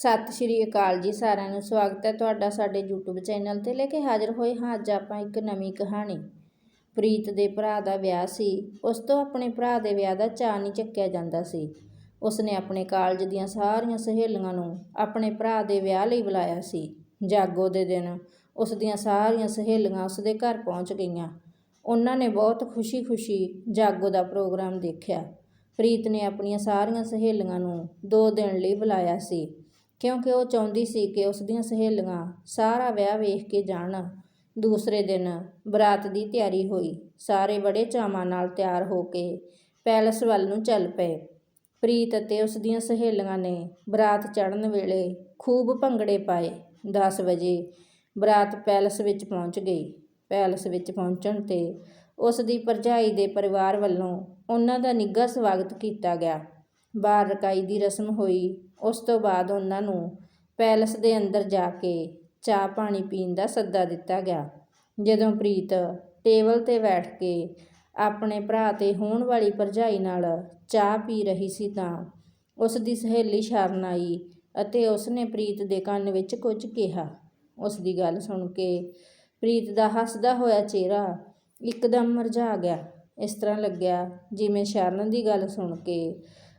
ਸਤਿ ਸ਼੍ਰੀ ਅਕਾਲ ਜੀ ਸਾਰਿਆਂ ਨੂੰ। ਸਵਾਗਤ ਹੈ ਤੁਹਾਡਾ ਸਾਡੇ YouTube ਚੈਨਲ ਤੇ। ਲੈ ਕੇ ਹਾਜ਼ਰ ਹੋਏ ਹਾਂ ਅੱਜ ਆਪਾਂ ਇੱਕ ਨਵੀਂ ਕਹਾਣੀ। ਪ੍ਰੀਤ ਦੇ ਭਰਾ ਦਾ ਵਿਆਹ ਸੀ। ਉਸ ਤੋਂ ਆਪਣੇ ਭਰਾ ਦੇ ਵਿਆਹ ਦਾ ਚਾਅ ਨਹੀਂ ਚੱਕਿਆ ਜਾਂਦਾ ਸੀ। ਉਸਨੇ ਆਪਣੇ ਕਾਲਜ ਦੀਆਂ ਸਾਰੀਆਂ ਸਹੇਲੀਆਂ ਨੂੰ ਆਪਣੇ ਭਰਾ ਦੇ ਵਿਆਹ ਲਈ ਬੁਲਾਇਆ ਸੀ। ਜਾਗੋ ਦੇ ਦਿਨ ਉਸ ਦੀਆਂ ਸਾਰੀਆਂ ਸਹੇਲੀਆਂ ਉਸ ਦੇ ਘਰ ਪਹੁੰਚ ਗਈਆਂ। ਉਹਨਾਂ ਨੇ ਬਹੁਤ ਖੁਸ਼ੀ-ਖੁਸ਼ੀ ਜਾਗੋ ਦਾ ਪ੍ਰੋਗਰਾਮ ਦੇਖਿਆ। ਪ੍ਰੀਤ ਨੇ ਆਪਣੀਆਂ ਸਾਰੀਆਂ ਸਹੇਲੀਆਂ ਨੂੰ ਦੋ ਦਿਨ ਲਈ ਬੁਲਾਇਆ ਸੀ। ਕਿਉਂਕਿ ਉਹ ਚਾਹੁੰਦੀ ਸੀ ਕਿ ਉਸ ਦੀਆਂ ਸਹੇਲੀਆਂ ਸਾਰਾ ਵਿਆਹ ਵੇਖ ਕੇ ਜਾਣ। ਦੂਸਰੇ ਦਿਨ ਬਰਾਤ ਦੀ ਤਿਆਰੀ ਹੋਈ। ਸਾਰੇ ਬੜੇ ਚਾਵਾਂ ਨਾਲ ਤਿਆਰ ਹੋ ਕੇ ਪੈਲਸ ਵੱਲ ਨੂੰ ਚੱਲ ਪਏ। ਪ੍ਰੀਤ ਅਤੇ ਉਸ ਦੀਆਂ ਸਹੇਲੀਆਂ ਨੇ ਬਰਾਤ ਚੜ੍ਹਨ ਵੇਲੇ ਖੂਬ ਭੰਗੜੇ ਪਾਏ। 10 ਵਜੇ ਬਰਾਤ ਪੈਲਸ ਵਿੱਚ ਪਹੁੰਚ ਗਈ। ਪੈਲਸ ਵਿੱਚ ਪਹੁੰਚਣ ਤੇ ਉਸ ਦੀ ਭਰਜਾਈ ਦੇ ਪਰਿਵਾਰ ਵੱਲੋਂ ਉਹਨਾਂ ਦਾ ਨਿੱਘਾ ਸਵਾਗਤ ਕੀਤਾ ਗਿਆ। ਬਾਹਰ ਰਕਾਈ ਦੀ ਰਸਮ ਹੋਈ। ਉਸ ਤੋਂ ਬਾਅਦ ਉਹਨਾਂ ਨੂੰ ਪੈਲਸ ਦੇ ਅੰਦਰ ਜਾ ਕੇ ਚਾਹ ਪਾਣੀ ਪੀਣ ਦਾ ਸੱਦਾ ਦਿੱਤਾ ਗਿਆ। ਜਦੋਂ ਪ੍ਰੀਤ ਟੇਬਲ ਤੇ ਬੈਠ ਕੇ ਆਪਣੇ ਭਰਾ ਤੇ ਹੋਣ ਵਾਲੀ ਭਰਜਾਈ ਨਾਲ ਚਾਹ ਪੀ ਰਹੀ ਸੀ ਤਾਂ ਉਸ ਦੀ ਸਹੇਲੀ ਸ਼ਰਨ ਆਈ ਅਤੇ ਉਸ ਨੇ ਪ੍ਰੀਤ ਦੇ ਕੰਨ ਵਿੱਚ ਕੁਝ ਕਿਹਾ। ਉਸ ਦੀ ਗੱਲ ਸੁਣ ਕੇ ਪ੍ਰੀਤ ਦਾ ਹੱਸਦਾ ਹੋਇਆ ਚਿਹਰਾ ਇੱਕਦਮ ਮਰਝਾ ਗਿਆ। ਇਸ ਤਰ੍ਹਾਂ ਲੱਗਿਆ ਜਿਵੇਂ ਸ਼ਰਨ ਦੀ ਗੱਲ ਸੁਣ ਕੇ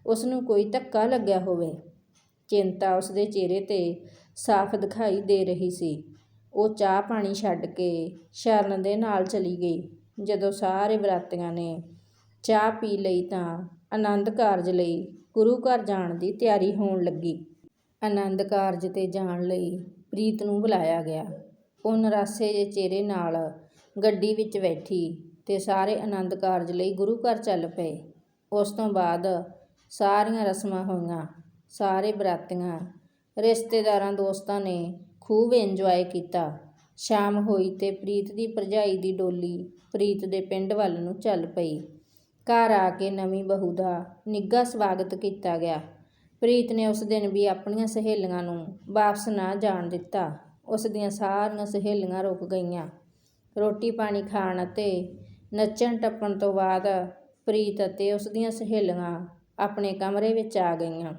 ਉਸ ਨੂੰ ਕੋਈ ਧੱਕਾ ਲੱਗਿਆ ਹੋਵੇ। ਚਿੰਤਾ ਉਸਦੇ ਚਿਹਰੇ ਤੇ ਸਾਫ਼ ਦਿਖਾਈ ਦੇ ਰਹੀ ਸੀ। ਉਹ ਚਾਹ ਪਾਣੀ ਛੱਡ ਕੇ ਸ਼ਰਨ ਦੇ ਨਾਲ ਚਲੀ ਗਈ। ਜਦੋਂ ਸਾਰੇ ਬਰਾਤੀਆਂ ਨੇ ਚਾਹ ਪੀ ਲਈ ਤਾਂ ਆਨੰਦ ਕਾਰਜ ਲਈ ਗੁਰੂ ਘਰ ਜਾਣ ਦੀ ਤਿਆਰੀ ਹੋਣ ਲੱਗੀ। ਆਨੰਦ ਕਾਰਜ ਤੇ ਜਾਣ ਲਈ ਪ੍ਰੀਤ ਨੂੰ ਬੁਲਾਇਆ ਗਿਆ। ਉਹ ਨਰਾਸੇ ਜਿਹੇ ਚਿਹਰੇ ਨਾਲ ਗੱਡੀ ਵਿੱਚ ਬੈਠੀ ਤੇ ਸਾਰੇ ਆਨੰਦ ਕਾਰਜ ਲਈ ਗੁਰੂ ਘਰ ਚੱਲ ਪਏ। ਉਸ ਤੋਂ ਬਾਅਦ ਸਾਰੀਆਂ ਰਸਮਾਂ ਹੋਈਆਂ। ਸਾਰੇ ਬਰਾਤੀਆਂ, ਰਿਸ਼ਤੇਦਾਰਾਂ, ਦੋਸਤਾਂ ਨੇ ਖੂਬ ਇੰਜੋਏ ਕੀਤਾ। ਸ਼ਾਮ ਹੋਈ ਤੇ ਪ੍ਰੀਤ ਦੀ ਭਰਜਾਈ ਦੀ ਡੋਲੀ ਪ੍ਰੀਤ ਦੇ ਪਿੰਡ ਵੱਲ ਨੂੰ ਚੱਲ ਪਈ। ਘਰ ਆ ਕੇ ਨਵੀਂ ਬਹੂ ਦਾ ਨਿੱਘਾ ਸਵਾਗਤ ਕੀਤਾ ਗਿਆ। ਪ੍ਰੀਤ ਨੇ ਉਸ ਦਿਨ ਵੀ ਆਪਣੀਆਂ ਸਹੇਲੀਆਂ ਨੂੰ ਵਾਪਸ ਨਾ ਜਾਣ ਦਿੱਤਾ। ਉਸ ਦੀਆਂ ਸਾਰੀਆਂ ਸਹੇਲੀਆਂ ਰੁਕ ਗਈਆਂ। ਰੋਟੀ ਪਾਣੀ ਖਾਣ ਅਤੇ ਨੱਚਣ ਟੱਪਣ ਤੋਂ ਬਾਅਦ ਪ੍ਰੀਤ ਅਤੇ ਉਸ ਦੀਆਂ ਸਹੇਲੀਆਂ ਆਪਣੇ ਕਮਰੇ ਵਿੱਚ ਆ ਗਈਆਂ।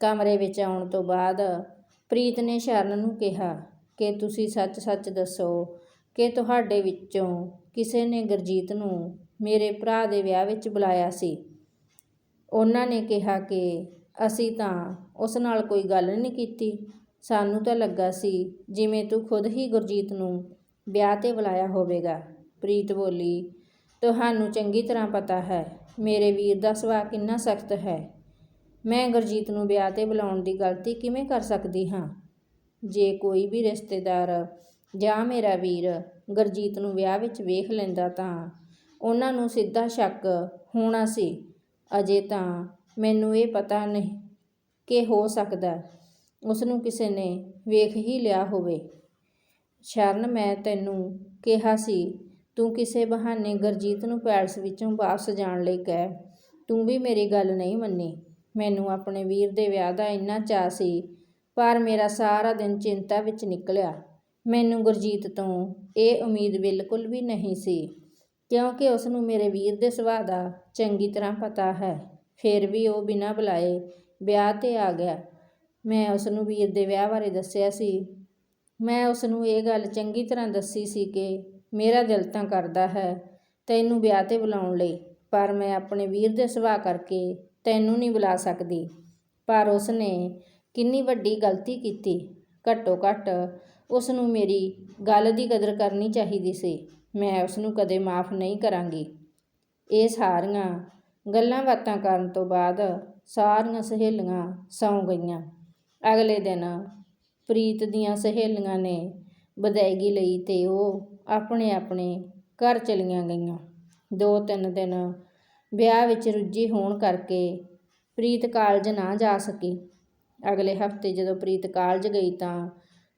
ਕਮਰੇ ਵਿੱਚ ਆਉਣ ਤੋਂ ਬਾਅਦ ਪ੍ਰੀਤ ਨੇ ਸ਼ਰਨ ਨੂੰ ਕਿਹਾ ਕਿ ਤੁਸੀਂ ਸੱਚ-ਸੱਚ ਦੱਸੋ ਕਿ ਤੁਹਾਡੇ ਵਿੱਚੋਂ ਕਿਸੇ ਨੇ ਗੁਰਜੀਤ ਨੂੰ ਮੇਰੇ ਭਰਾ ਦੇ ਵਿਆਹ ਵਿੱਚ ਬੁਲਾਇਆ ਸੀ। ਉਹਨਾਂ ਨੇ ਕਿਹਾ ਕਿ ਅਸੀਂ ਤਾਂ ਉਸ ਨਾਲ ਕੋਈ ਗੱਲ ਨਹੀਂ ਕੀਤੀ। ਸਾਨੂੰ ਤਾਂ ਲੱਗਾ ਸੀ ਜਿਵੇਂ ਤੂੰ ਖੁਦ ਹੀ ਗੁਰਜੀਤ ਨੂੰ ਵਿਆਹ ਤੇ ਬੁਲਾਇਆ ਹੋਵੇਗਾ। ਪ੍ਰੀਤ ਬੋਲੀ, ਤੁਹਾਨੂੰ ਚੰਗੀ ਤਰ੍ਹਾਂ ਪਤਾ ਹੈ, ਮੇਰੇ ਵੀਰ ਦਾ ਸੁਭਾਅ ਕਿੰਨਾ ਸਖਤ ਹੈ। ਮੈਂ ਗੁਰਜੀਤ ਨੂੰ ਵਿਆਹ ਤੇ ਬੁਲਾਉਣ ਦੀ ਗਲਤੀ ਕਿਵੇਂ ਕਰ ਸਕਦੀ ਹਾਂ? ਜੇ ਕੋਈ ਵੀ ਰਿਸ਼ਤੇਦਾਰ ਜਾਂ ਮੇਰਾ ਵੀਰ ਗੁਰਜੀਤ ਨੂੰ ਵਿਆਹ ਵਿੱਚ ਵੇਖ ਲੈਂਦਾ ਤਾਂ ਉਹਨਾਂ ਨੂੰ ਸਿੱਧਾ ਸ਼ੱਕ ਹੋਣਾ ਸੀ। ਅਜੇ ਤਾਂ ਮੈਨੂੰ ਇਹ ਪਤਾ ਨਹੀਂ ਕਿ ਹੋ ਸਕਦਾ ਉਸ ਨੂੰ ਕਿਸੇ ਨੇ ਵੇਖ ਹੀ ਲਿਆ ਹੋਵੇ। ਸ਼ਰਨ, ਮੈਂ ਤੈਨੂੰ ਕਿਹਾ ਸੀ, ਤੂੰ ਕਿਸੇ ਬਹਾਨੇ ਗੁਰਜੀਤ ਨੂੰ ਪੈਲਸ ਵਿੱਚੋਂ ਵਾਪਸ ਜਾਣ ਲਈ ਕਹਿ। ਤੂੰ ਵੀ ਮੇਰੀ ਗੱਲ ਨਹੀਂ ਮੰਨੀ। ਮੈਨੂੰ ਆਪਣੇ ਵੀਰ ਦੇ ਵਿਆਹ ਦਾ ਇੰਨਾ ਚਾਅ ਸੀ, ਪਰ ਮੇਰਾ ਸਾਰਾ ਦਿਨ ਚਿੰਤਾ ਵਿੱਚ ਨਿਕਲਿਆ। ਮੈਨੂੰ ਗੁਰਜੀਤ ਤੋਂ ਇਹ ਉਮੀਦ ਬਿਲਕੁਲ ਵੀ ਨਹੀਂ ਸੀ, ਕਿਉਂਕਿ ਉਸ ਨੂੰ ਮੇਰੇ ਵੀਰ ਦੇ ਸੁਭਾਅ ਦਾ ਚੰਗੀ ਤਰ੍ਹਾਂ ਪਤਾ ਹੈ। ਫਿਰ ਵੀ ਉਹ ਬਿਨਾਂ ਬੁਲਾਏ ਵਿਆਹ ਤੇ ਆ ਗਿਆ। ਮੈਂ ਉਸ ਨੂੰ ਵੀਰ ਦੇ ਵਿਆਹ ਬਾਰੇ ਦੱਸਿਆ ਸੀ। ਮੈਂ ਉਸ ਨੂੰ ਇਹ ਗੱਲ ਚੰਗੀ ਤਰ੍ਹਾਂ ਦੱਸੀ ਸੀ ਕਿ ਮੇਰਾ ਦਿਲ ਤਾਂ ਕਰਦਾ ਹੈ ਤੈਨੂੰ ਵਿਆਹ ਤੇ ਬੁਲਾਉਣ ਲਈ, ਪਰ ਮੈਂ ਆਪਣੇ ਵੀਰ ਦੇ ਸੁਭਾਅ ਕਰਕੇ ਤੈਨੂੰ ਨਹੀਂ ਬੁਲਾ ਸਕਦੀ। ਪਰ ਉਸ ਨੇ ਕਿੰਨੀ ਵੱਡੀ ਗਲਤੀ ਕੀਤੀ। ਘੱਟੋ ਘੱਟ ਉਸ ਨੂੰ ਮੇਰੀ ਗੱਲ ਦੀ ਕਦਰ ਕਰਨੀ ਚਾਹੀਦੀ ਸੀ। ਮੈਂ ਉਸ ਨੂੰ ਕਦੇ ਮਾਫ ਨਹੀਂ ਕਰਾਂਗੀ। ਇਹ ਸਾਰੀਆਂ ਗੱਲਾਂ ਬਾਤਾਂ ਕਰਨ ਤੋਂ ਬਾਅਦ ਸਾਰੀਆਂ ਸਹੇਲੀਆਂ ਸੌਂ ਗਈਆਂ। ਅਗਲੇ ਦਿਨ ਪ੍ਰੀਤ ਦੀਆਂ ਸਹੇਲੀਆਂ ਨੇ ਵਿਦਾਇਗੀ ਲਈ ਤੇ ਉਹ ਆਪਣੇ ਆਪਣੇ ਘਰ ਚਲੀਆਂ ਗਈਆਂ। ਦੋ ਤਿੰਨ ਦਿਨ ਵਿਆਹ ਵਿੱਚ ਰੁੱਝੀ ਹੋਣ ਕਰਕੇ ਪ੍ਰੀਤ ਕਾਲਜ ਨਾ ਜਾ ਸਕੀ। ਅਗਲੇ ਹਫ਼ਤੇ ਜਦੋਂ ਪ੍ਰੀਤ ਕਾਲਜ ਗਈ ਤਾਂ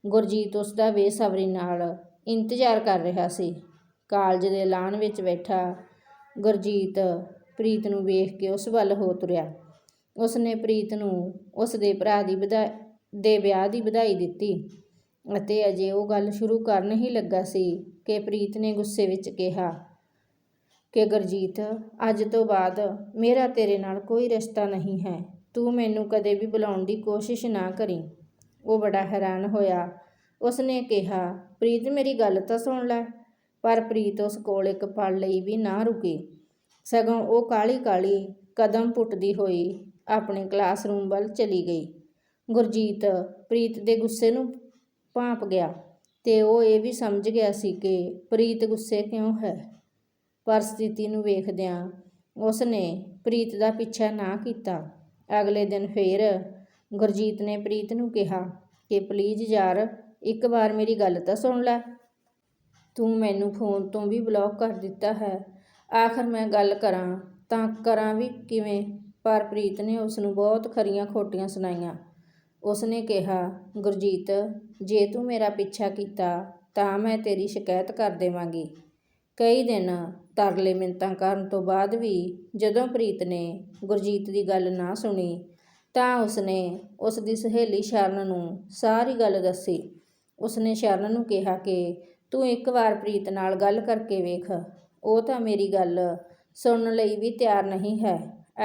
ਗੁਰਜੀਤ ਉਸ ਦਾ ਬੇਸਬਰੀ ਨਾਲ ਇੰਤਜ਼ਾਰ ਕਰ ਰਿਹਾ ਸੀ। ਕਾਲਜ ਦੇ ਲਾਨ ਵਿੱਚ ਬੈਠਾ ਗੁਰਜੀਤ ਪ੍ਰੀਤ ਨੂੰ ਵੇਖ ਕੇ ਉਸ ਵੱਲ ਹੋ ਤੁਰਿਆ। ਉਸ ਨੇ ਪ੍ਰੀਤ ਨੂੰ ਉਸ ਦੇ ਭਰਾ ਦੀ ਵਧਾ, ਦੇ ਵਿਆਹ ਦੀ ਵਧਾਈ ਦਿੱਤੀ ਅਤੇ ਅਜੇ ਉਹ ਗੱਲ ਸ਼ੁਰੂ ਕਰਨ ਹੀ ਲੱਗਾ ਸੀ ਕਿ ਪ੍ਰੀਤ ਨੇ ਗੁੱਸੇ ਵਿੱਚ ਕਿਹਾ ਕਿ ਗੁਰਜੀਤ, ਅੱਜ ਤੋਂ ਬਾਅਦ ਮੇਰਾ ਤੇਰੇ ਨਾਲ ਕੋਈ ਰਿਸ਼ਤਾ ਨਹੀਂ ਹੈ। ਤੂੰ ਮੈਨੂੰ ਕਦੇ ਵੀ ਬੁਲਾਉਣ ਦੀ ਕੋਸ਼ਿਸ਼ ਨਾ ਕਰੀ। ਉਹ ਬੜਾ ਹੈਰਾਨ ਹੋਇਆ। ਉਸਨੇ ਕਿਹਾ, ਪ੍ਰੀਤ, ਮੇਰੀ ਗੱਲ ਤਾਂ ਸੁਣ ਲੈ। ਪਰ ਪ੍ਰੀਤ ਉਸ ਕੋਲ ਇੱਕ ਪਲ ਲਈ ਵੀ ਨਾ ਰੁਕੀ। ਸਗੋਂ ਉਹ ਕਾਲੀ ਕਾਲੀ ਕਦਮ ਪੁੱਟਦੀ ਹੋਈ ਆਪਣੇ ਕਲਾਸਰੂਮ ਵੱਲ ਚਲੀ ਗਈ। ਗੁਰਜੀਤ ਪ੍ਰੀਤ ਦੇ ਗੁੱਸੇ ਨੂੰ ਭਾਂਪ ਗਿਆ ਤੇ ਉਹ ਇਹ ਵੀ ਸਮਝ ਗਿਆ ਸੀ ਕਿ ਪ੍ਰੀਤ ਗੁੱਸੇ ਕਿਉਂ ਹੈ। ਪਰ ਸਥਿਤੀ ਨੂੰ ਵੇਖਦਿਆਂ ਉਸਨੇ ਪ੍ਰੀਤ ਦਾ ਪਿੱਛਾ ਨਾ ਕੀਤਾ। ਅਗਲੇ ਦਿਨ ਫੇਰ ਗੁਰਜੀਤ ਨੇ ਪ੍ਰੀਤ ਨੂੰ ਕਿਹਾ ਕਿ, ਪਲੀਜ਼ ਯਾਰ, ਇੱਕ ਵਾਰ ਮੇਰੀ ਗੱਲ ਤਾਂ ਸੁਣ ਲੈ। ਤੂੰ ਮੈਨੂੰ ਫੋਨ ਤੋਂ ਵੀ ਬਲੌਕ ਕਰ ਦਿੱਤਾ ਹੈ। ਆਖਰ ਮੈਂ ਗੱਲ ਕਰਾਂ ਤਾਂ ਕਰਾਂ ਵੀ ਕਿਵੇਂ? ਪਰ ਪ੍ਰੀਤ ਨੇ ਉਸ ਨੂੰ ਬਹੁਤ ਖਰੀਆਂ ਖੋਟੀਆਂ ਸੁਣਾਈਆਂ। ਉਸਨੇ ਕਿਹਾ, ਗੁਰਜੀਤ, ਜੇ ਤੂੰ ਮੇਰਾ ਪਿੱਛਾ ਕੀਤਾ ਤਾਂ ਮੈਂ ਤੇਰੀ ਸ਼ਿਕਾਇਤ ਕਰ ਦੇਵਾਂਗੀ। ਕਈ ਦਿਨ ਤਰਲੇ ਮਿੰਤਾਂ ਕਰਨ ਤੋਂ ਬਾਅਦ ਵੀ ਜਦੋਂ ਪ੍ਰੀਤ ਨੇ ਗੁਰਜੀਤ ਦੀ ਗੱਲ ਨਾ ਸੁਣੀ ਤਾਂ ਉਸਨੇ ਉਸ ਦੀ ਸਹੇਲੀ ਸ਼ਰਨ ਨੂੰ ਸਾਰੀ ਗੱਲ ਦੱਸੀ। ਉਸਨੇ ਸ਼ਰਨ ਨੂੰ ਕਿਹਾ ਕਿ ਤੂੰ ਇੱਕ ਵਾਰ ਪ੍ਰੀਤ ਨਾਲ ਗੱਲ ਕਰਕੇ ਵੇਖ, ਉਹ ਤਾਂ ਮੇਰੀ ਗੱਲ ਸੁਣਨ ਲਈ ਵੀ ਤਿਆਰ ਨਹੀਂ ਹੈ।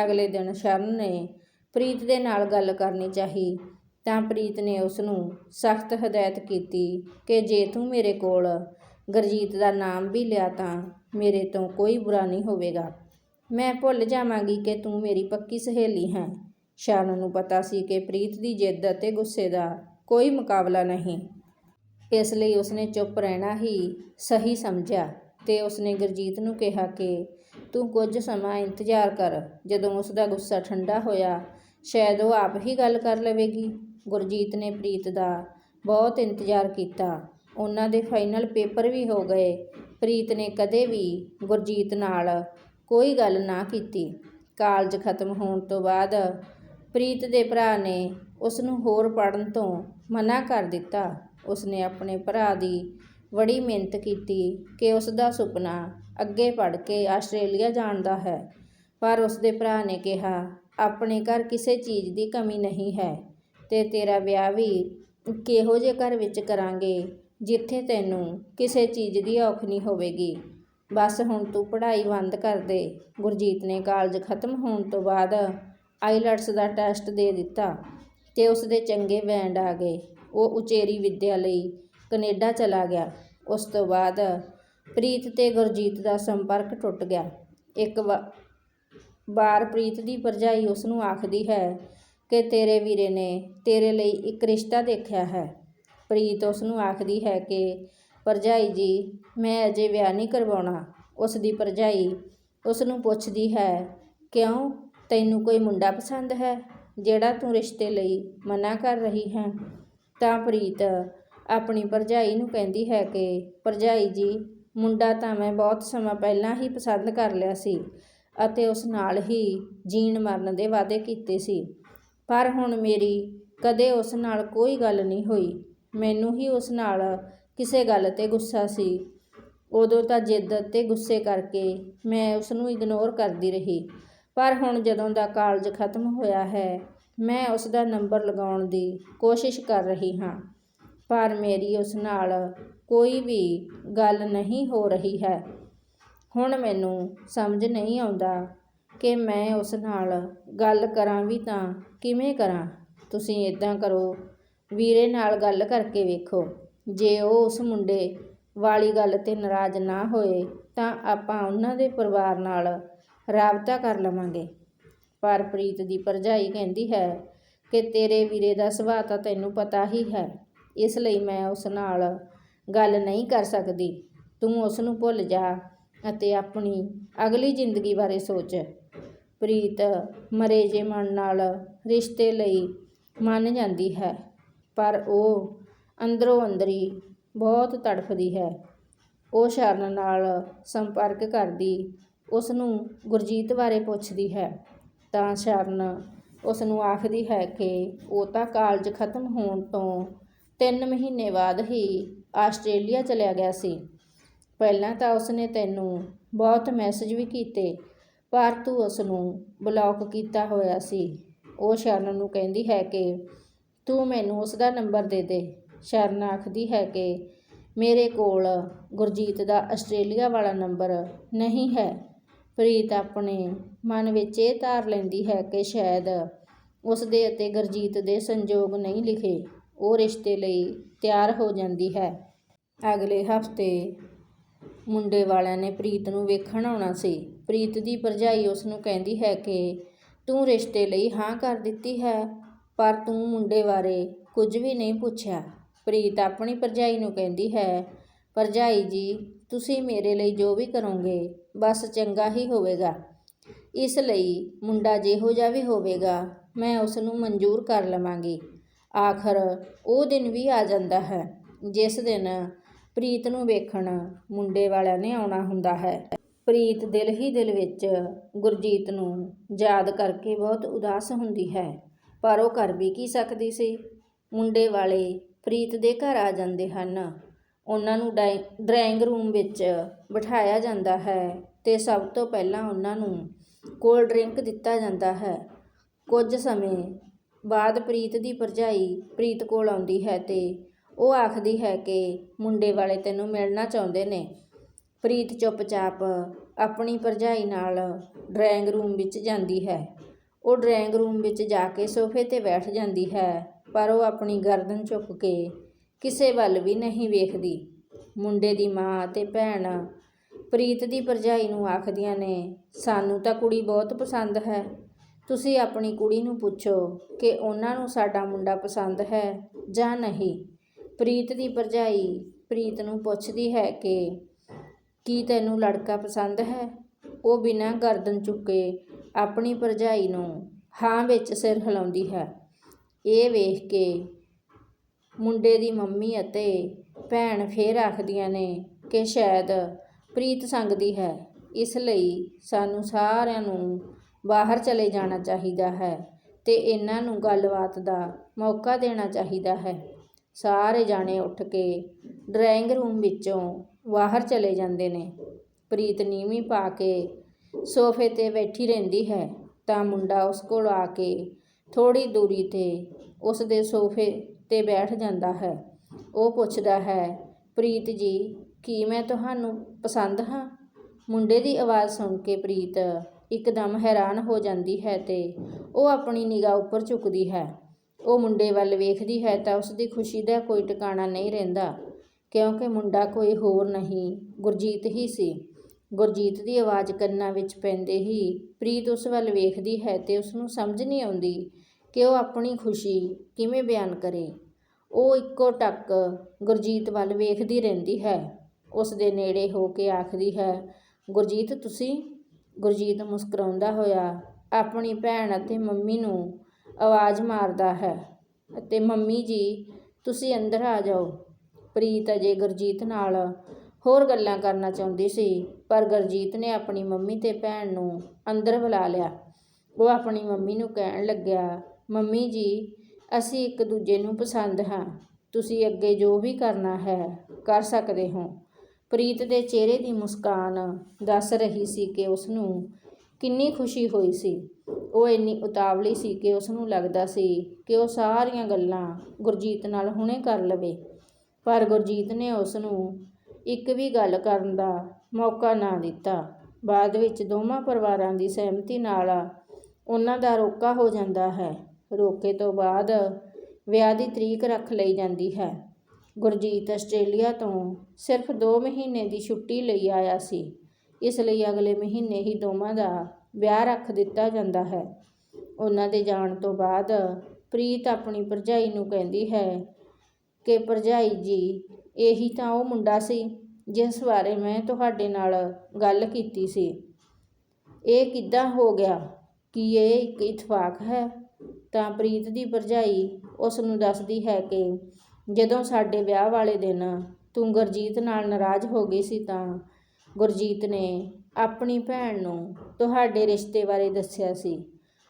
ਅਗਲੇ ਦਿਨ ਸ਼ਰਨ ਨੇ ਪ੍ਰੀਤ ਦੇ ਨਾਲ ਗੱਲ ਕਰਨੀ ਚਾਹੀ ਤਾਂ ਪ੍ਰੀਤ ਨੇ ਉਸ ਨੂੰ ਸਖਤ ਹਦਾਇਤ ਕੀਤੀ ਕਿ ਜੇ ਤੂੰ ਮੇਰੇ ਕੋਲ ਗੁਰਜੀਤ ਦਾ ਨਾਮ ਵੀ ਲਿਆ ਤਾਂ ਮੇਰੇ ਤੋਂ ਕੋਈ ਬੁਰਾ ਨਹੀਂ ਹੋਵੇਗਾ। ਮੈਂ ਭੁੱਲ ਜਾਵਾਂਗੀ ਕਿ ਤੂੰ ਮੇਰੀ ਪੱਕੀ ਸਹੇਲੀ ਹੈ। ਸ਼ਰਨ ਨੂੰ ਪਤਾ ਸੀ ਕਿ ਪ੍ਰੀਤ ਦੀ ਜਿੱਦ ਅਤੇ ਗੁੱਸੇ ਦਾ ਕੋਈ ਮੁਕਾਬਲਾ ਨਹੀਂ। ਇਸ ਲਈ ਉਸਨੇ ਚੁੱਪ ਰਹਿਣਾ ਹੀ ਸਹੀ ਸਮਝਿਆ ਤੇ ਉਸਨੇ ਗੁਰਜੀਤ ਨੂੰ ਕਿਹਾ ਕਿ ਤੂੰ ਕੁਝ ਸਮਾਂ ਇੰਤਜ਼ਾਰ ਕਰ। ਜਦੋਂ ਉਸ ਦਾ ਗੁੱਸਾ ਠੰਡਾ ਹੋਇਆ, ਸ਼ਾਇਦ ਉਹ ਆਪ ਹੀ ਗੱਲ ਕਰ ਲਵੇਗੀ। ਗੁਰਜੀਤ ਨੇ ਪ੍ਰੀਤ ਦਾ ਬਹੁਤ ਇੰਤਜ਼ਾਰ ਕੀਤਾ। ਉਹਨਾਂ ਦੇ ਫਾਈਨਲ ਪੇਪਰ ਵੀ ਹੋ ਗਏ। ਪ੍ਰੀਤ ਨੇ ਕਦੇ ਵੀ ਗੁਰਜੀਤ ਨਾਲ ਕੋਈ ਗੱਲ ਨਾ ਕੀਤੀ। ਕਾਲਜ ਖਤਮ ਹੋਣ ਤੋਂ ਬਾਅਦ ਪ੍ਰੀਤ ਦੇ ਭਰਾ ਨੇ ਉਸ ਨੂੰ ਹੋਰ ਪੜਨ ਤੋਂ ਮਨਾ ਕਰ ਦਿੱਤਾ। ਉਸਨੇ ਆਪਣੇ ਭਰਾ ਦੀ ਬੜੀ ਮਿਹਨਤ ਕੀਤੀ ਕਿ ਉਸ ਦਾ ਸੁਪਨਾ ਅੱਗੇ ਪੜ੍ਹ ਕੇ ਆਸਟ੍ਰੇਲੀਆ ਜਾਣ ਦਾ ਹੈ। ਪਰ ਉਸ ਦੇ ਭਰਾ ਨੇ ਕਿਹਾ, ਆਪਣੇ ਘਰ ਕਿਸੇ ਚੀਜ਼ ਦੀ ਕਮੀ ਨਹੀਂ ਹੈ ਤੇ ਤੇਰਾ ਵਿਆਹ ਵੀ ਕਿਹੋ ਜਿਹੇ ਘਰ ਵਿੱਚ ਕਰਾਂਗੇ? ਜਿੱਥੇ ਤੈਨੂੰ ਕਿਸੇ ਚੀਜ਼ ਦੀ ਔਖ ਨਹੀਂ ਹੋਵੇਗੀ। ਬਸ ਹੁਣ ਤੂੰ ਪੜ੍ਹਾਈ ਬੰਦ ਕਰ ਦੇ। ਗੁਰਜੀਤ ਨੇ ਕਾਲਜ ਖਤਮ ਹੋਣ ਤੋਂ ਬਾਅਦ ਆਈਲੈਟਸ ਦਾ ਟੈਸਟ ਦੇ ਦਿੱਤਾ ਤੇ ਉਸ ਦੇ ਚੰਗੇ ਬੈਂਡ ਆ ਗਏ। ਉਹ ਉਚੇਰੀ ਵਿੱਦਿਆ ਲਈ ਕੈਨੇਡਾ ਚਲਾ ਗਿਆ। ਉਸ ਤੋਂ ਬਾਅਦ ਪ੍ਰੀਤ ਤੇ ਗੁਰਜੀਤ ਦਾ ਸੰਪਰਕ ਟੁੱਟ ਗਿਆ। ਇੱਕ ਵਾਰ ਪ੍ਰੀਤ ਦੀ ਭਰਜਾਈ ਉਸ ਨੂੰ ਆਖਦੀ ਹੈ ਕਿ ਤੇਰੇ ਵੀਰੇ ਨੇ ਤੇਰੇ ਲਈ ਇੱਕ ਰਿਸ਼ਤਾ ਦੇਖਿਆ ਹੈ। ਪ੍ਰੀਤ ਉਸ ਨੂੰ ਆਖਦੀ ਹੈ ਕਿ, ਭਰਜਾਈ ਜੀ, ਮੈਂ ਅਜੇ ਵਿਆਹ ਨਹੀਂ ਕਰਵਾਉਣਾ। ਉਸ ਦੀ ਭਰਜਾਈ ਉਸ ਨੂੰ ਪੁੱਛਦੀ ਹੈ, ਕਿਉਂ? ਤੈਨੂੰ ਕੋਈ ਮੁੰਡਾ ਪਸੰਦ ਹੈ ਜਿਹੜਾ ਤੂੰ ਰਿਸ਼ਤੇ ਲਈ ਮਨਾ ਕਰ ਰਹੀ ਹੈ? ਤਾਂ ਪ੍ਰੀਤ ਆਪਣੀ ਭਰਜਾਈ ਨੂੰ ਕਹਿੰਦੀ ਹੈ ਕਿ, ਭਰਜਾਈ ਜੀ, ਮੁੰਡਾ ਤਾਂ ਮੈਂ ਬਹੁਤ ਸਮਾਂ ਪਹਿਲਾਂ ਹੀ ਪਸੰਦ ਕਰ ਲਿਆ ਸੀ ਅਤੇ ਉਸ ਨਾਲ ਹੀ ਜੀਣ ਮਰਨ ਦੇ ਵਾਅਦੇ ਕੀਤੇ ਸੀ। ਪਰ ਹੁਣ ਮੇਰੀ ਕਦੇ ਉਸ ਨਾਲ ਕੋਈ ਗੱਲ ਨਹੀਂ ਹੋਈ। ਮੈਨੂੰ ਹੀ ਉਸ ਨਾਲ ਕਿਸੇ ਗੱਲ ਤੇ ਗੁੱਸਾ ਸੀ। ਉਦੋਂ ਤਾਂ ਜਿੱਦ ਤੇ ਗੁੱਸੇ ਕਰਕੇ ਮੈਂ ਉਸ ਨੂੰ ਇਗਨੋਰ ਕਰਦੀ ਰਹੀ। ਪਰ ਹੁਣ ਜਦੋਂ ਦਾ ਕਾਲਜ ਖਤਮ ਹੋਇਆ ਹੈ, ਮੈਂ ਉਸ ਦਾ ਨੰਬਰ ਲਗਾਉਣ ਦੀ ਕੋਸ਼ਿਸ਼ ਕਰ ਰਹੀ ਹਾਂ। ਪਰ ਮੇਰੀ ਉਸ ਨਾਲ ਕੋਈ ਵੀ ਗੱਲ ਨਹੀਂ ਹੋ ਰਹੀ ਹੈ। ਹੁਣ ਮੈਨੂੰ ਸਮਝ ਨਹੀਂ ਆਉਂਦਾ ਕਿ ਮੈਂ ਉਸ ਨਾਲ ਗੱਲ ਕਰਾਂ ਵੀ ਤਾਂ ਕਿਵੇਂ ਕਰਾਂ। ਤੁਸੀਂ ਇੱਦਾਂ ਕਰੋ ਵੀਰੇ ਨਾਲ ਗੱਲ ਕਰਕੇ ਵੇਖੋ। ਜੇ ਉਹ ਉਸ ਮੁੰਡੇ ਵਾਲੀ ਗੱਲ ਤੇ ਨਾਰਾਜ਼ ਨਾ ਹੋਏ, ਤਾਂ ਆਪਾਂ ਉਹਨਾਂ ਦੇ ਪਰਿਵਾਰ ਨਾਲ ਰਾਬਤਾ ਕਰ ਲਵਾਂਗੇ। ਪਰ ਪ੍ਰੀਤ ਦੀ ਭਰਜਾਈ ਕਹਿੰਦੀ ਹੈ ਕਿ ਤੇਰੇ ਵੀਰੇ ਦਾ ਸੁਭਾਅ ਤਾਂ ਤੈਨੂੰ ਪਤਾ ਹੀ ਹੈ। ਇਸ ਲਈ ਮੈਂ ਉਸ ਨਾਲ ਗੱਲ ਨਹੀਂ ਕਰ ਸਕਦੀ। ਤੂੰ ਉਸ ਨੂੰ ਭੁੱਲ ਜਾ ਅਤੇ ਆਪਣੀ ਅਗਲੀ ਜ਼ਿੰਦਗੀ ਬਾਰੇ ਸੋਚ। ਪ੍ਰੀਤ ਮਰੇ ਜੇ ਮਨ ਨਾਲ ਰਿਸ਼ਤੇ ਲਈ ਮੰਨ ਜਾਂਦੀ ਹੈ। ਪਰ ਉਹ ਅੰਦਰੋਂ ਅੰਦਰੀ ਬਹੁਤ ਤੜਫਦੀ ਹੈ। ਉਹ ਸ਼ਰਨ ਨਾਲ ਸੰਪਰਕ ਕਰਦੀ ਉਸ ਨੂੰ ਗੁਰਜੀਤ ਬਾਰੇ ਪੁੱਛਦੀ ਹੈ। ਤਾਂ ਸ਼ਰਨ ਉਸ ਨੂੰ ਆਖਦੀ ਹੈ ਕਿ ਉਹ ਤਾਂ ਕਾਲਜ ਖਤਮ ਹੋਣ ਤੋਂ 3 ਮਹੀਨੇ ਬਾਅਦ ਹੀ ਆਸਟ੍ਰੇਲੀਆ ਚਲਿਆ ਗਿਆ ਸੀ। ਪਹਿਲਾਂ ਤਾਂ ਉਸਨੇ ਤੈਨੂੰ ਬਹੁਤ ਮੈਸੇਜ ਵੀ ਕੀਤੇ, ਪਰ ਤੂੰ ਉਸ ਨੂੰ ਬਲੌਕ ਕੀਤਾ ਹੋਇਆ ਸੀ। ਉਹ ਸ਼ਰਨ ਨੂੰ ਕਹਿੰਦੀ ਹੈ ਕਿ ਤੂੰ ਮੈਨੂੰ ਉਸ ਦਾ ਨੰਬਰ ਦੇ ਦੇ। ਸ਼ਰਨ ਆਖਦੀ ਹੈ ਕਿ ਮੇਰੇ ਕੋਲ ਗੁਰਜੀਤ ਦਾ ਆਸਟ੍ਰੇਲੀਆ ਵਾਲਾ ਨੰਬਰ ਨਹੀਂ ਹੈ। ਪ੍ਰੀਤ ਆਪਣੇ ਮਨ ਵਿੱਚ ਇਹ ਧਾਰ ਲੈਂਦੀ ਹੈ ਕਿ ਸ਼ਾਇਦ ਉਸ ਦੇ ਅਤੇ ਗੁਰਜੀਤ ਦੇ ਸੰਜੋਗ ਨਹੀਂ ਲਿਖੇ। ਉਹ ਰਿਸ਼ਤੇ ਲਈ ਤਿਆਰ ਹੋ ਜਾਂਦੀ ਹੈ। ਅਗਲੇ ਹਫ਼ਤੇ ਮੁੰਡੇ ਵਾਲਿਆਂ ਨੇ ਪ੍ਰੀਤ ਨੂੰ ਵੇਖਣ ਆਉਣਾ ਸੀ। ਪ੍ਰੀਤ ਦੀ ਭਰਜਾਈ ਉਸ ਨੂੰ ਕਹਿੰਦੀ ਹੈ ਕਿ ਤੂੰ ਰਿਸ਼ਤੇ ਲਈ ਹਾਂ ਕਰ ਦਿੱਤੀ ਹੈ। ਪਰ ਤੂੰ ਮੁੰਡੇ ਬਾਰੇ ਕੁਝ ਵੀ ਨਹੀਂ ਪੁੱਛਿਆ। ਪ੍ਰੀਤ ਆਪਣੀ ਭਰਜਾਈ ਨੂੰ ਕਹਿੰਦੀ ਹੈ, ਭਰਜਾਈ ਜੀ, ਤੁਸੀਂ ਮੇਰੇ ਲਈ ਜੋ ਵੀ ਕਰੋਗੇ, ਬਸ ਚੰਗਾ ਹੀ ਹੋਵੇਗਾ। ਇਸ ਲਈ ਮੁੰਡਾ ਜਿਹੋ ਜਿਹਾ ਵੀ ਹੋਵੇਗਾ, ਮੈਂ ਉਸ ਨੂੰ ਮਨਜ਼ੂਰ ਕਰ ਲਵਾਂਗੀ। ਆਖਰ ਉਹ ਦਿਨ ਵੀ ਆ ਜਾਂਦਾ ਹੈ, ਜਿਸ ਦਿਨ ਪ੍ਰੀਤ ਨੂੰ ਵੇਖਣ ਮੁੰਡੇ ਵਾਲਿਆਂ ਨੇ ਆਉਣਾ ਹੁੰਦਾ ਹੈ। ਪ੍ਰੀਤ ਦਿਲ ਹੀ ਦਿਲ ਵਿੱਚ ਗੁਰਜੀਤ ਨੂੰ ਯਾਦ ਕਰਕੇ ਬਹੁਤ ਉਦਾਸ ਹੁੰਦੀ ਹੈ। ਪਰ ਉਹ ਕਰ ਵੀ ਕੀ ਸਕਦੀ ਸੀ। ਮੁੰਡੇ ਵਾਲੇ ਪ੍ਰੀਤ ਦੇ ਘਰ ਆ ਜਾਂਦੇ ਹਨ। ਉਹਨਾਂ ਨੂੰ ਡਾਇ, ਡਰਾਇੰਗ ਰੂਮ ਵਿੱਚ ਬਿਠਾਇਆ ਜਾਂਦਾ ਹੈ ਤੇ ਸਭ ਤੋਂ ਪਹਿਲਾਂ ਉਹਨਾਂ ਨੂੰ ਕੋਲਡ ਡਰਿੰਕ ਦਿੱਤਾ ਜਾਂਦਾ ਹੈ। ਕੁਝ ਸਮੇਂ ਬਾਅਦ ਪ੍ਰੀਤ ਦੀ ਭਰਜਾਈ ਪ੍ਰੀਤ ਕੋਲ ਆਉਂਦੀ ਹੈ ਤੇ ਉਹ ਆਖਦੀ ਹੈ ਕਿ ਮੁੰਡੇ ਵਾਲੇ ਤੈਨੂੰ ਮਿਲਣਾ ਚਾਹੁੰਦੇ ਨੇ। ਪ੍ਰੀਤ ਚੁੱਪਚਾਪ ਆਪਣੀ ਭਰਜਾਈ ਨਾਲ ਡਰਾਇੰਗ ਰੂਮ ਵਿੱਚ ਜਾਂਦੀ ਹੈ। ਉਹ ਡਰਾਇੰਗ ਰੂਮ ਵਿੱਚ ਜਾ ਕੇ ਸੋਫੇ ਤੇ ਬੈਠ ਜਾਂਦੀ ਹੈ, ਪਰ ਉਹ ਆਪਣੀ ਗਰਦਨ ਝੁੱਕ ਕੇ ਕਿਸੇ ਵੱਲ ਵੀ ਨਹੀਂ ਵੇਖਦੀ। ਮੁੰਡੇ ਦੀ ਮਾਂ ਅਤੇ ਭੈਣ ਪ੍ਰੀਤ ਦੀ ਭਰਜਾਈ ਨੂੰ ਆਖਦੀਆਂ ਨੇ, ਸਾਨੂੰ ਤਾਂ ਕੁੜੀ ਬਹੁਤ ਪਸੰਦ ਹੈ। ਤੁਸੀਂ ਆਪਣੀ ਕੁੜੀ ਨੂੰ ਪੁੱਛੋ ਕਿ ਉਹਨਾਂ ਨੂੰ ਸਾਡਾ ਮੁੰਡਾ ਪਸੰਦ ਹੈ ਜਾਂ ਨਹੀਂ? ਪ੍ਰੀਤ ਦੀ ਭਰਜਾਈ ਪ੍ਰੀਤ ਨੂੰ ਪੁੱਛਦੀ ਹੈ ਕਿ, ਕੀ ਤੈਨੂੰ ਲੜਕਾ ਪਸੰਦ ਹੈ? ਉਹ ਬਿਨਾਂ ਗਰਦਨ ਚੁੱਕੇ ਆਪਣੀ ਭਰਜਾਈ ਨੂੰ ਹਾਂ ਵਿੱਚ ਸਿਰ ਹਿਲਾਉਂਦੀ ਹੈ। ਇਹ ਵੇਖ ਕੇ ਮੁੰਡੇ ਦੀ ਮੰਮੀ ਅਤੇ ਭੈਣ ਫੇਰ ਆਖਦੀਆਂ ਨੇ ਕਿ ਸ਼ਾਇਦ ਪ੍ਰੀਤ ਸੰਗਦੀ ਹੈ। ਇਸ ਲਈ ਸਾਨੂੰ ਸਾਰਿਆਂ ਨੂੰ ਬਾਹਰ ਚਲੇ ਜਾਣਾ ਚਾਹੀਦਾ ਹੈ ਤੇ ਇਹਨਾਂ ਨੂੰ ਗੱਲਬਾਤ ਦਾ ਮੌਕਾ ਦੇਣਾ ਚਾਹੀਦਾ ਹੈ। ਸਾਰੇ ਜਾਣੇ ਉੱਠ ਕੇ ਡਰਾਇੰਗ ਰੂਮ ਵਿੱਚੋਂ ਬਾਹਰ ਚਲੇ ਜਾਂਦੇ ਨੇ। ਪ੍ਰੀਤ ਨੀਵੀਂ ਪਾ ਕੇ ਸੋਫੇ ਤੇ ਬੈਠੀ ਰਹਿੰਦੀ ਹੈ ਤਾਂ ਮੁੰਡਾ ਉਸ ਕੋਲ ਆ ਕੇ ਥੋੜੀ ਦੂਰੀ ਤੇ ਉਸ ਦੇ ਸੋਫੇ ਤੇ ਬੈਠ ਜਾਂਦਾ ਹੈ। ਉਹ ਪੁੱਛਦਾ ਹੈ, ਪ੍ਰੀਤ ਜੀ, ਕੀ ਮੈਂ ਤੁਹਾਨੂੰ ਪਸੰਦ ਹਾਂ? ਮੁੰਡੇ ਦੀ ਆਵਾਜ਼ ਸੁਣ ਕੇ ਪ੍ਰੀਤ ਇੱਕਦਮ ਹੈਰਾਨ ਹੋ ਜਾਂਦੀ ਹੈ ਤੇ ਉਹ ਆਪਣੀ ਨਿਗਾਹ ਉੱਪਰ ਚੁੱਕਦੀ ਹੈ। ਉਹ ਮੁੰਡੇ ਵੱਲ ਵੇਖਦੀ ਹੈ ਤਾਂ ਉਸ ਦੀ ਖੁਸ਼ੀ ਦਾ ਕੋਈ ਟਿਕਾਣਾ ਨਹੀਂ ਰਹਿੰਦਾ, ਕਿਉਂਕਿ ਮੁੰਡਾ ਕੋਈ ਹੋਰ ਨਹੀਂ, ਗੁਰਜੀਤ ਹੀ ਸੀ। ਗੁਰਜੀਤ ਦੀ ਆਵਾਜ਼ ਕੰਨਾਂ ਵਿੱਚ ਪੈਂਦੇ ਹੀ ਪ੍ਰੀਤ ਉਸ ਵੱਲ ਵੇਖਦੀ ਹੈ ਤੇ ਉਸ ਨੂੰ ਸਮਝ ਨਹੀਂ ਆਉਂਦੀ ਕਿ ਉਹ ਆਪਣੀ ਖੁਸ਼ੀ ਕਿਵੇਂ ਬਿਆਨ ਕਰੇ। ਉਹ ਇੱਕੋ ਟੱਕ ਗੁਰਜੀਤ ਵੱਲ ਵੇਖਦੀ ਰਹਿੰਦੀ ਹੈ। ਉਸ ਦੇ ਨੇੜੇ ਹੋ ਕੇ ਆਖਦੀ ਹੈ, ਗੁਰਜੀਤ, ਤੁਸੀਂ? ਗੁਰਜੀਤ ਮੁਸਕਰਾਉਂਦਾ ਹੋਇਆ ਆਪਣੀ ਭੈਣ ਅਤੇ ਮੰਮੀ ਨੂੰ ਆਵਾਜ਼ ਮਾਰਦਾ ਹੈ ਅਤੇ ਮੰਮੀ ਜੀ, ਤੁਸੀਂ ਅੰਦਰ ਆ ਜਾਓ। ਪ੍ਰੀਤ ਅਜੇ ਗੁਰਜੀਤ ਨਾਲ ਹੋਰ ਗੱਲਾਂ ਕਰਨਾ ਚਾਹੁੰਦੀ ਸੀ, ਪਰ ਗੁਰਜੀਤ ਨੇ ਆਪਣੀ ਮੰਮੀ ਤੇ ਭੈਣ ਨੂੰ ਅੰਦਰ ਬੁਲਾ ਲਿਆ। ਉਹ ਆਪਣੀ ਮੰਮੀ ਨੂੰ ਕਹਿਣ ਲੱਗਿਆ, ਮੰਮੀ ਜੀ, ਅਸੀਂ ਇੱਕ ਦੂਜੇ ਨੂੰ ਪਸੰਦ ਹਾਂ। ਤੁਸੀਂ ਅੱਗੇ ਜੋ ਵੀ ਕਰਨਾ ਹੈ, ਕਰ ਸਕਦੇ ਹੋ ਪ੍ਰੀਤ ਦੇ ਚਿਹਰੇ ਦੀ ਮੁਸਕਾਨ ਦੱਸ ਰਹੀ ਸੀ ਕਿ ਉਸ ਨੂੰ ਕਿੰਨੀ ਖੁਸ਼ੀ ਹੋਈ ਸੀ। ਉਹ ਇੰਨੀ ਉਤਾਵਲੀ ਸੀ ਕਿ ਉਸ ਨੂੰ ਲੱਗਦਾ ਸੀ ਕਿ ਉਹ ਸਾਰੀਆਂ ਗੱਲਾਂ ਗੁਰਜੀਤ ਨਾਲ ਹੁਣੇ ਕਰ ਲਵੇ। ਪਰ ਗੁਰਜੀਤ ਨੇ ਉਸ ਨੂੰ ਇੱਕ ਵੀ ਗੱਲ ਕਰਨ ਦਾ ਮੌਕਾ ਨਾ ਦਿੱਤਾ। ਬਾਅਦ ਵਿੱਚ ਦੋਵਾਂ ਪਰਿਵਾਰਾਂ ਦੀ ਸਹਿਮਤੀ ਨਾਲ ਉਹਨਾਂ ਦਾ ਰੋਕਾ ਹੋ ਜਾਂਦਾ ਹੈ। ਰੋਕੇ ਤੋਂ ਬਾਅਦ ਵਿਆਹ ਦੀ ਤਰੀਕ ਰੱਖ ਲਈ ਜਾਂਦੀ ਹੈ। ਗੁਰਜੀਤ ਆਸਟ੍ਰੇਲੀਆ ਤੋਂ ਸਿਰਫ 2 ਮਹੀਨੇ ਦੀ ਛੁੱਟੀ ਲਈ ਆਇਆ ਸੀ। ਇਸ ਲਈ ਅਗਲੇ ਮਹੀਨੇ ਹੀ ਦੋਵਾਂ ਦਾ ਵਿਆਹ ਰੱਖ ਦਿੱਤਾ ਜਾਂਦਾ ਹੈ। ਉਹਨਾਂ ਦੇ ਜਾਣ ਤੋਂ ਬਾਅਦ ਪ੍ਰੀਤ ਆਪਣੀ ਭਰਜਾਈ ਨੂੰ ਕਹਿੰਦੀ ਹੈ ਕਿ ਭਰਜਾਈ ਜੀ ਇਹੀ ਤਾਂ ਉਹ ਮੁੰਡਾ ਸੀ ਜਿਸ ਬਾਰੇ ਮੈਂ ਤੁਹਾਡੇ ਨਾਲ ਗੱਲ ਕੀਤੀ ਸੀ। ਇਹ ਕਿੱਦਾਂ ਹੋ ਗਿਆ? ਕਿ ਇਹ ਇੱਕ ਇਤਫਾਕ ਹੈ? ਤਾਂ ਪ੍ਰੀਤ ਦੀ ਭਰਜਾਈ ਉਸ ਨੂੰ ਦੱਸਦੀ ਹੈ ਕਿ ਜਦੋਂ ਸਾਡੇ ਵਿਆਹ ਵਾਲੇ ਦਿਨ ਤੂੰ ਗੁਰਜੀਤ ਨਾਲ ਨਾਰਾਜ਼ ਹੋ ਗਈ ਸੀ ਤਾਂ ਗੁਰਜੀਤ ਨੇ ਆਪਣੀ ਭੈਣ ਨੂੰ ਤੁਹਾਡੇ ਰਿਸ਼ਤੇ ਬਾਰੇ ਦੱਸਿਆ ਸੀ।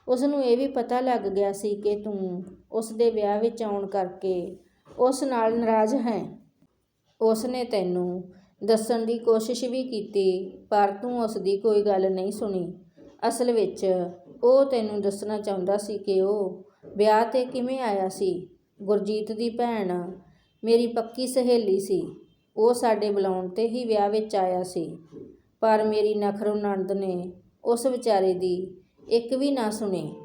ਉਸ ਨੂੰ ਇਹ ਵੀ ਪਤਾ ਲੱਗ ਗਿਆ ਸੀ ਕਿ ਤੂੰ ਉਸ ਦੇ ਵਿਆਹ ਵਿੱਚ ਆਉਣ ਕਰਕੇ ਉਸ ਨਾਲ ਨਾਰਾਜ਼ ਹੈ। ਉਸ ਨੇ ਤੈਨੂੰ ਦੱਸਣ ਦੀ ਕੋਸ਼ਿਸ਼ ਵੀ ਕੀਤੀ, ਪਰ ਤੂੰ ਉਸ ਦੀ ਕੋਈ ਗੱਲ ਨਹੀਂ ਸੁਣੀ। ਅਸਲ ਵਿੱਚ ਉਹ ਤੈਨੂੰ ਦੱਸਣਾ ਚਾਹੁੰਦਾ ਸੀ ਕਿ ਉਹ ਵਿਆਹ ਤੇ ਕਿਵੇਂ ਆਇਆ ਸੀ। ਗੁਰਜੀਤ ਦੀ ਭੈਣ ਮੇਰੀ ਪੱਕੀ ਸਹੇਲੀ ਸੀ। ਉਹ ਸਾਡੇ ਬੁਲਾਉਣ ਤੇ ਹੀ ਵਿਆਹ ਵਿੱਚ ਆਇਆ ਸੀ। ਪਰ ਮੇਰੀ ਨਖਰੋ ਨਣਦ ਨੇ ਉਸ ਵਿਚਾਰੇ ਦੀ ਇੱਕ ਵੀ ਨਾ ਸੁਣੀ।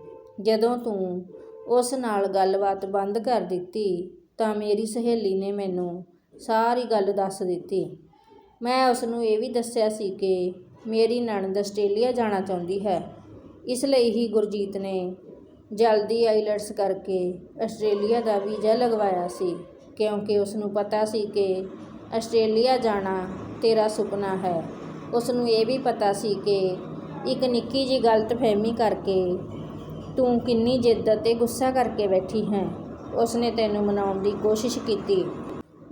ਜਦੋਂ ਤੂੰ ਉਸ ਨਾਲ ਗੱਲਬਾਤ ਬੰਦ ਕਰ ਦਿੱਤੀ, ਤਾਂ ਮੇਰੀ ਸਹੇਲੀ ਨੇ ਮੈਨੂੰ ਸਾਰੀ ਗੱਲ ਦੱਸ ਦਿੱਤੀ। ਮੈਂ ਉਸ ਨੂੰ ਇਹ ਵੀ ਦੱਸਿਆ ਸੀ ਕਿ ਮੇਰੀ ਨਣਦ ਆਸਟ੍ਰੇਲੀਆ ਜਾਣਾ ਚਾਹੁੰਦੀ ਹੈ। ਇਸ ਲਈ ਹੀ ਗੁਰਜੀਤ ਨੇ ਜਲਦੀ ਆਈਲਟਸ ਕਰਕੇ ਆਸਟ੍ਰੇਲੀਆ ਦਾ ਵੀਜ਼ਾ ਲਗਵਾਇਆ ਸੀ, ਕਿਉਂਕਿ ਉਸ ਨੂੰ ਪਤਾ ਸੀ ਕਿ ਆਸਟ੍ਰੇਲੀਆ ਜਾਣਾ ਤੇਰਾ ਸੁਪਨਾ ਹੈ। ਉਸ ਨੂੰ ਇਹ ਵੀ ਪਤਾ ਸੀ ਕਿ ਇੱਕ ਨਿੱਕੀ ਜਿਹੀ ਗਲਤਫਹਿਮੀ ਕਰਕੇ ਤੂੰ ਕਿੰਨੀ ਜਿੱਦ ਅਤੇ ਗੁੱਸਾ ਕਰਕੇ ਬੈਠੀ ਹੈ। ਉਸਨੇ ਤੈਨੂੰ ਮਨਾਉਣ ਦੀ ਕੋਸ਼ਿਸ਼ ਕੀਤੀ।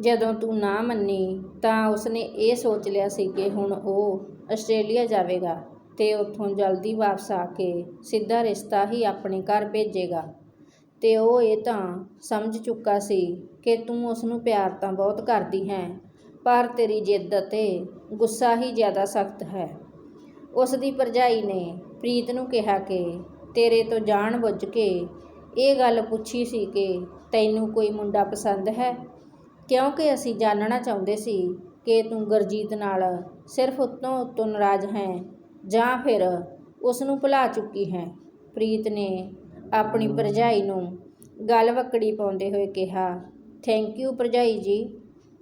ਜਦੋਂ ਤੂੰ ਨਾ ਮੰਨੀ, ਤਾਂ ਉਸਨੇ ਇਹ ਸੋਚ ਲਿਆ ਸੀ ਕਿ ਹੁਣ ਉਹ ਆਸਟ੍ਰੇਲੀਆ ਜਾਵੇਗਾ ਤੇ ਉੱਥੋਂ ਜਲਦੀ ਵਾਪਸ ਆ ਕੇ ਸਿੱਧਾ ਰਿਸ਼ਤਾ ਹੀ ਆਪਣੇ ਘਰ ਭੇਜੇਗਾ। ਤੇ ਉਹ ਇਹ ਤਾਂ ਸਮਝ ਚੁੱਕਾ ਸੀ ਕਿ ਤੂੰ ਉਸ ਨੂੰ ਪਿਆਰ ਤਾਂ ਬਹੁਤ ਕਰਦੀ ਹੈ, ਪਰ ਤੇਰੀ ਜਿੱਦ ਅਤੇ ਗੁੱਸਾ ਹੀ ਜ਼ਿਆਦਾ ਸਖਤ ਹੈ। ਉਸ ਦੀ ਭਰਜਾਈ ਨੇ ਪ੍ਰੀਤ ਨੂੰ ਕਿਹਾ ਕਿ ਤੇਰੇ ਤੋਂ ਜਾਣ ਬੁੱਝ ਕੇ ਇਹ ਗੱਲ ਪੁੱਛੀ ਸੀ ਕਿ ਤੈਨੂੰ ਕੋਈ ਮੁੰਡਾ ਪਸੰਦ ਹੈ? ਕਿਉਂਕਿ ਅਸੀਂ ਜਾਣਨਾ ਚਾਹੁੰਦੇ ਸੀ ਕਿ ਤੂੰ ਗੁਰਜੀਤ ਨਾਲ ਸਿਰਫ ਉੱਤੋਂ ਉੱਤੋਂ ਨਾਰਾਜ਼ ਹੈ ਜਾਂ ਫਿਰ ਉਸ ਨੂੰ ਭੁਲਾ ਚੁੱਕੀ ਹੈ। ਪ੍ਰੀਤ ਨੇ ਆਪਣੀ ਭਰਜਾਈ ਨੂੰ ਗੱਲ ਵਕੜੀ ਪਾਉਂਦੇ ਹੋਏ ਕਿਹਾ ਥੈਂਕ ਯੂ ਭਰਜਾਈ ਜੀ।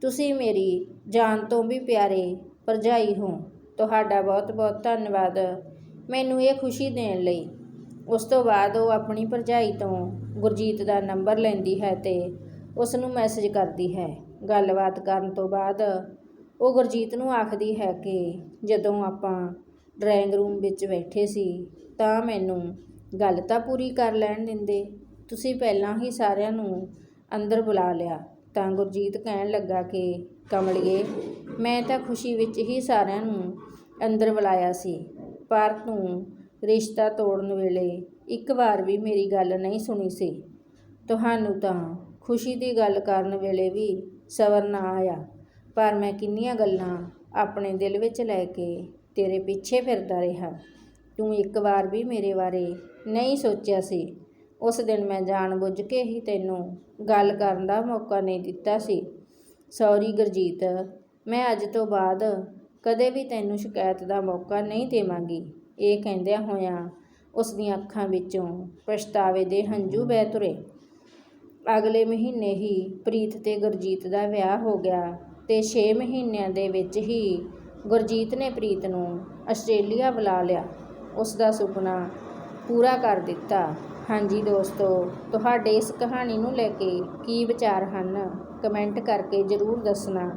ਤੁਸੀਂ ਮੇਰੀ ਜਾਨ ਤੋਂ ਵੀ ਪਿਆਰੇ ਭਰਜਾਈ ਹੋ। ਤੁਹਾਡਾ ਬਹੁਤ ਬਹੁਤ ਧੰਨਵਾਦ ਮੈਨੂੰ ਇਹ ਖੁਸ਼ੀ ਦੇਣ ਲਈ। ਉਸ ਤੋਂ ਬਾਅਦ ਉਹ ਆਪਣੀ ਭਰਜਾਈ ਤੋਂ ਗੁਰਜੀਤ ਦਾ ਨੰਬਰ ਲੈਂਦੀ ਹੈ ਤੇ ਉਸ ਨੂੰ ਮੈਸੇਜ ਕਰਦੀ ਹੈ। ਗੱਲਬਾਤ ਕਰਨ ਤੋਂ ਬਾਅਦ ਉਹ ਗੁਰਜੀਤ ਨੂੰ ਆਖਦੀ ਹੈ ਕਿ ਜਦੋਂ ਆਪਾਂ ਡਰਾਇੰਗ ਰੂਮ ਵਿੱਚ ਬੈਠੇ ਸੀ ਤਾਂ ਮੈਨੂੰ ਗੱਲ ਤਾਂ ਪੂਰੀ ਕਰ ਲੈਣ ਦਿੰਦੇ। ਤੁਸੀਂ ਪਹਿਲਾਂ ਹੀ ਸਾਰਿਆਂ ਨੂੰ ਅੰਦਰ ਬੁਲਾ ਲਿਆ। ਤਾਂ ਗੁਰਜੀਤ ਕਹਿਣ ਲੱਗਾ ਕਿ, ਕਮਲੀਏ, ਮੈਂ ਤਾਂ ਖੁਸ਼ੀ ਵਿੱਚ ਹੀ ਸਾਰਿਆਂ ਨੂੰ ਅੰਦਰ ਬੁਲਾਇਆ ਸੀ। ਪਰ ਤੂੰ ਰਿਸ਼ਤਾ ਤੋੜਨ ਵੇਲੇ ਇੱਕ ਵਾਰ ਵੀ ਮੇਰੀ ਗੱਲ ਨਹੀਂ ਸੁਣੀ ਸੀ। ਤੁਹਾਨੂੰ ਤਾਂ ਖੁਸ਼ੀ ਦੀ ਗੱਲ ਕਰਨ ਵੇਲੇ ਵੀ ਸਬਰ ਨਾ ਆਇਆ। ਪਰ ਮੈਂ ਕਿੰਨੀਆਂ ਗੱਲਾਂ ਆਪਣੇ ਦਿਲ ਵਿੱਚ ਲੈ ਕੇ ਤੇਰੇ ਪਿੱਛੇ ਫਿਰਦਾ ਰਿਹਾ। ਤੂੰ ਇੱਕ ਵਾਰ ਵੀ ਮੇਰੇ ਬਾਰੇ ਨਹੀਂ ਸੋਚਿਆ ਸੀ। ਉਸ ਦਿਨ ਮੈਂ ਜਾਣਬੁੱਝ ਕੇ ਹੀ ਤੈਨੂੰ ਗੱਲ ਕਰਨ ਦਾ ਮੌਕਾ ਨਹੀਂ ਦਿੱਤਾ ਸੀ। ਸੌਰੀ ਗੁਰਜੀਤ, ਮੈਂ ਅੱਜ ਤੋਂ ਬਾਅਦ ਕਦੇ ਵੀ ਤੈਨੂੰ ਸ਼ਿਕਾਇਤ ਦਾ ਮੌਕਾ ਨਹੀਂ ਦੇਵਾਂਗੀ। ਇਹ ਕਹਿੰਦਿਆਂ ਹੋਇਆਂ ਉਸ ਦੀਆਂ ਅੱਖਾਂ ਵਿੱਚੋਂ ਪਛਤਾਵੇ ਦੇ ਹੰਝੂ ਵਹਿ ਤੁਰੇ। ਅਗਲੇ ਮਹੀਨੇ ਹੀ ਪ੍ਰੀਤ ਤੇ ਗੁਰਜੀਤ ਦਾ ਵਿਆਹ ਹੋ ਗਿਆ ਤੇ 6 ਮਹੀਨਿਆਂ ਦੇ ਵਿੱਚ ਹੀ ਗੁਰਜੀਤ ਨੇ ਪ੍ਰੀਤ ਨੂੰ ਆਸਟ੍ਰੇਲੀਆ ਬੁਲਾ ਲਿਆ। ਉਸ ਦਾ ਸੁਪਨਾ ਪੂਰਾ ਕਰ ਦਿੱਤਾ। ਹਾਂਜੀ ਦੋਸਤੋ, ਤੁਹਾਡੇ ਇਸ ਕਹਾਣੀ ਨੂੰ ਲੈ ਕੇ ਕੀ ਵਿਚਾਰ ਹਨ? ਕਮੈਂਟ ਕਰਕੇ ਜ਼ਰੂਰ ਦੱਸਣਾ।